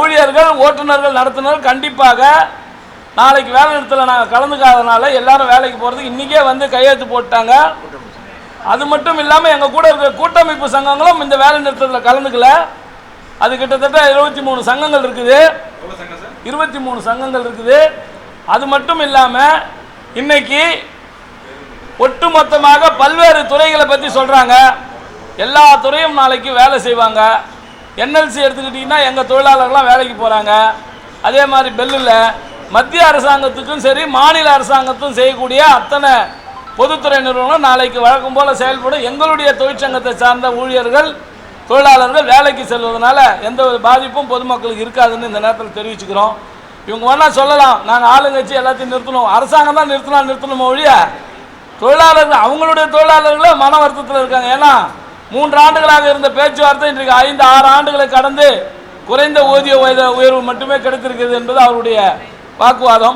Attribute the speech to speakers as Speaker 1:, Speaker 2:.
Speaker 1: ஊழியர்கள் ஓட்டுநர்கள் நடத்துனர். கண்டிப்பாக நாளைக்கு வேலை நிறுத்தல நாங்கள் கலந்துக்காதனால எல்லாரும் வேலைக்கு போகிறதுக்கு இன்றைக்கே வந்து கையெழுத்து போட்டாங்க. அது மட்டும் இல்லாமல் எங்கள் கூட இருக்கிற கூட்டமைப்பு சங்கங்களும் இந்த வேலை நிறுத்தத்தில் கலந்துக்கல. அது கிட்டத்தட்ட இருபத்தி மூணு சங்கங்கள் இருக்குது. இருபத்தி மூணு சங்கங்கள் இருக்குது. அது மட்டும் இல்லாமல் இன்னைக்கு ஒட்டுமொத்தமாக பல்வேறு துறைகளை பற்றி சொல்கிறாங்க எல்லா துறையும் நாளைக்கு வேலை செய்வாங்க. என்எல்சி எடுத்துக்கிட்டிங்கன்னா எங்கள் தொழிலாளர்கள்லாம் வேலைக்கு போகிறாங்க அதே மாதிரி பெல்லில் மத்திய அரசாங்கத்துக்கும் சரி மாநில அரசாங்கத்தும் செய்யக்கூடிய அத்தனை பொதுத்துறை நிறுவனம் நாளைக்கு வழக்கம் போல் செயல்படும். எங்களுடைய தொழிற்சங்கத்தை சார்ந்த ஊழியர்கள் தொழிலாளர்கள் வேலைக்கு செல்வதனால எந்த ஒரு பாதிப்பும் பொதுமக்களுக்கு இருக்காதுன்னு இந்த நேரத்தில் தெரிவிச்சுக்கிறோம். இவங்க வேணால் சொல்லலாம். நாங்கள் ஆளுங்கட்சி எல்லாத்தையும் நிறுத்தணும். அரசாங்கம் தான் நிறுத்தலாம் நிறுத்தணுமோ ஒழிய தொழிலாளர்கள் அவங்களுடைய தொழிலாளர்களே மன வருத்தத்தில் இருக்காங்க. ஏன்னா மூன்று ஆண்டுகளாக இருந்த பேச்சுவார்த்தை இன்றைக்கு ஐந்து ஆறு ஆண்டுகளை கடந்து குறைந்த ஊதிய உயர்வு மட்டுமே கிடைத்திருக்கிறது என்பது அவருடைய வாக்குவாதம்.